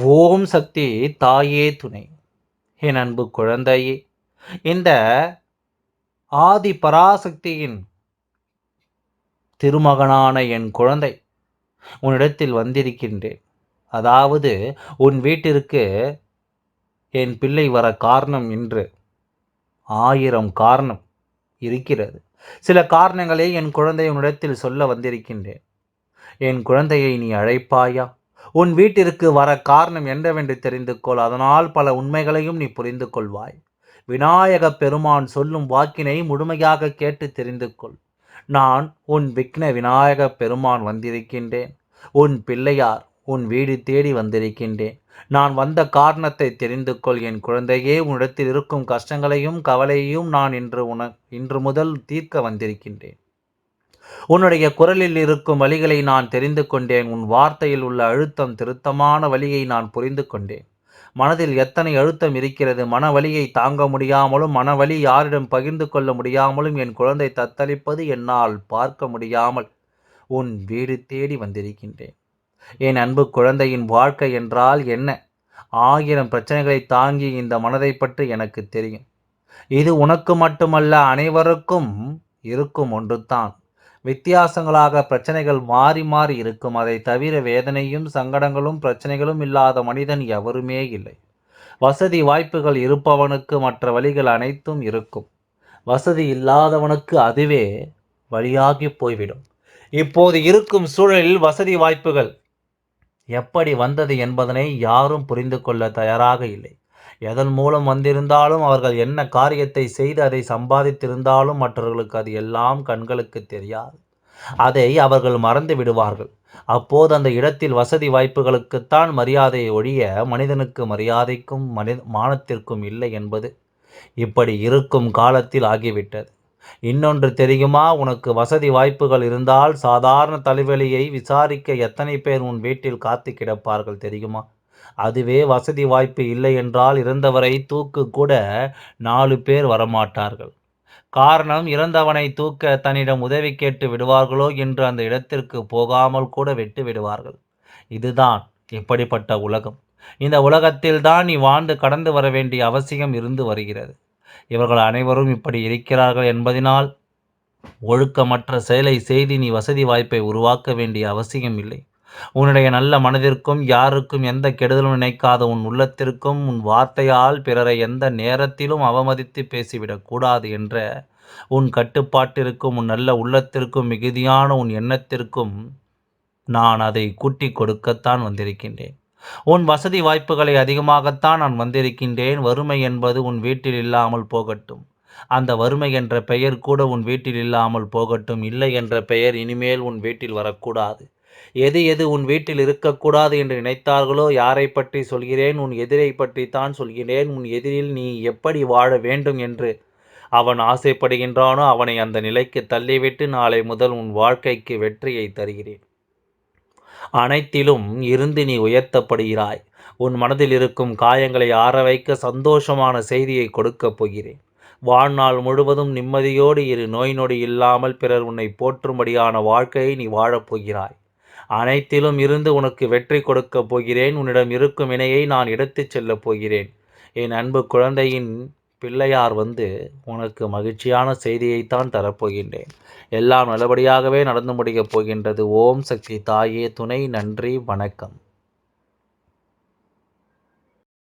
ஓம் சக்தி தாயே துணை. என் அன்பு குழந்தையே இந்த ஆதி பராசக்தியின் திருமகனான என் குழந்தை உன்னிடத்தில் வந்திருக்கின்றேன். அதாவது உன் வீட்டிற்கு என் பிள்ளை வர காரணம் என்று ஆயிரம் காரணம் இருக்கிறது. சில காரணங்களே என் குழந்தை உன்னிடத்தில் சொல்ல வந்திருக்கின்றேன். என் குழந்தையை நீ அழைப்பாயா? உன் வீட்டிற்கு வர காரணம் என்னவென்று தெரிந்து கொள். அதனால் பல உண்மைகளையும் நீ புரிந்து கொள்வாய். விநாயக பெருமான் சொல்லும் வாக்கினை முழுமையாக கேட்டு தெரிந்து கொள். நான் உன் விக்ன விநாயக பெருமான் வந்திருக்கின்றேன். உன் பிள்ளையார் உன் வீடு தேடி வந்திருக்கின்றேன். நான் வந்த காரணத்தை தெரிந்து கொள். என் குழந்தையே உன்னிடத்தில் இருக்கும் கஷ்டங்களையும் கவலையையும் நான் இன்று உன இன்று முதல் தீர்க்க வந்திருக்கின்றேன். உன்னுடைய குரலில் இருக்கும் வழிகளை நான் தெரிந்து கொண்டேன். உன் வார்த்தையில் உள்ள அழுத்தம் திருத்தமான வழியை நான் புரிந்து கொண்டேன். மனதில் எத்தனை அழுத்தம் இருக்கிறது? மன வலியை தாங்க முடியாமலும் மனவலி யாரிடம் பகிர்ந்து கொள்ள முடியாமலும் என் குழந்தை தத்தளிப்பது என்னால் பார்க்க முடியாமல் உன் வீடு தேடி வந்திருக்கின்றேன். என் அன்பு குழந்தையின் வாழ்க்கை என்றால் என்ன? ஆயிரம் பிரச்சனைகளை தாங்கி இந்த மனதை பற்றி எனக்கு தெரியும். இது உனக்கு மட்டுமல்ல அனைவருக்கும் இருக்கும் ஒன்றுதான். வித்தியாசங்களாக பிரச்சனைகள் மாறி மாறி இருக்கும். அதை தவிர வேதனையும் சங்கடங்களும் பிரச்சனைகளும் இல்லாத மனிதன் எவருமே இல்லை. வசதி வாய்ப்புகள் இருப்பவனுக்கு மற்ற வழிகள் அனைத்தும் இருக்கும். வசதி இல்லாதவனுக்கு அதுவே வழியாகி போய்விடும். இப்போது இருக்கும் சூழலில் வசதி வாய்ப்புகள் எப்படி வந்தது என்பதனை யாரும் புரிந்து கொள்ள தயாராக இல்லை. எதன் மூலம் வந்திருந்தாலும் அவர்கள் என்ன காரியத்தை செய்து அதை சம்பாதித்திருந்தாலும் மற்றவர்களுக்கு அது எல்லாம் கண்களுக்கு தெரியாது. அதை அவர்கள் மறந்து விடுவார்கள். அப்போது அந்த இடத்தில் வசதி வாய்ப்புகளுக்குத்தான் மரியாதை ஒழிய மனிதனுக்கு மரியாதைக்கும் மனித மானத்திற்கும் இல்லை என்பது இப்படி இருக்கும் காலத்தில் ஆகிவிட்டது. இன்னொன்று தெரியுமா? உனக்கு வசதி வாய்ப்புகள் இருந்தால் சாதாரண தலைவலியை விசாரிக்க எத்தனை பேர் உன் வீட்டில் காத்து கிடப்பார்கள் தெரியுமா? அதுவே வசதி வாய்ப்பு இல்லை என்றால் இறந்தவரை தூக்கு கூட நாலு பேர் வரமாட்டார்கள். காரணம் இறந்தவனை தூக்க தன்னிடம் உதவி கேட்டு விடுவார்களோ என்று அந்த இடத்திற்கு போகாமல் கூட விட்டு விடுவார்கள். இதுதான் இப்படிப்பட்ட உலகம். இந்த உலகத்தில் தான் நீ வாழ்ந்து கடந்து வர வேண்டிய அவசியம் இருந்து வருகிறது. இவர்கள் அனைவரும் இப்படி இருக்கிறார்கள் என்பதனால் ஒழுக்கமற்ற செயலை செய்து நீ வசதி வாய்ப்பை உருவாக்க வேண்டிய அவசியம் இல்லை. உன்னுடைய நல்ல மனதிற்கும் யாருக்கும் எந்த கெடுதலும் நினைக்காத உன் உள்ளத்திற்கும் உன் வார்த்தையால் பிறரை எந்த நேரத்திலும் அவமதித்து பேசிவிடக்கூடாது என்ற உன் கட்டுப்பாட்டிற்கும் உன் நல்ல உள்ளத்திற்கும் மிகுதியான உன் எண்ணத்திற்கும் நான் அதை கூட்டி கொடுக்கத்தான் வந்திருக்கின்றேன். உன் வசதி வாய்ப்புகளை அதிகமாகத்தான் நான் வந்திருக்கின்றேன். வறுமை என்பது உன் வீட்டில் இல்லாமல் போகட்டும். அந்த வறுமை என்ற பெயர் கூட உன் வீட்டில் இல்லாமல் போகட்டும். இல்லை என்ற பெயர் இனிமேல் உன் வீட்டில் வரக்கூடாது. எது எது உன் வீட்டில் இருக்கக்கூடாது என்று நினைத்தார்களோ யாரை பற்றி சொல்கிறேன்? உன் எதிரை பற்றி தான் சொல்கிறேன். உன் எதிரில் நீ எப்படி வாழ வேண்டும் என்று அவன் ஆசைப்படுகின்றானோ அவனை அந்த நிலைக்கு தள்ளிவிட்டு நாளை முதல் உன் வாழ்க்கைக்கு வெற்றியை தருகிறேன். அனைத்திலும் இருந்து நீ உயர்த்தப்படுகிறாய். உன் மனதில் இருக்கும் காயங்களை ஆற வைக்க சந்தோஷமான செய்தியை கொடுக்கப் போகிறேன். வாழ்நாள் முழுவதும் நிம்மதியோடு இரு. நோய் நொடி இல்லாமல் பிறர் உன்னை போற்றும்படியான வாழ்க்கையை நீ வாழப்போகிறாய் அனைத்திலும் இருந்து உனக்கு வெற்றி கொடுக்கப் போகிறேன். உன்னிடம் இருக்கும் வினையை நான் எடுத்துச் செல்லப் போகிறேன். என் அன்பு குழந்தையின் பிள்ளையார் வந்து உனக்கு மகிழ்ச்சியான செய்தியைத்தான் தரப்போகின்றேன் எல்லாம் நல்லபடியாகவே நடந்து முடியப் போகின்றது. ஓம் சக்தி தாயே துணை நன்றி வணக்கம்.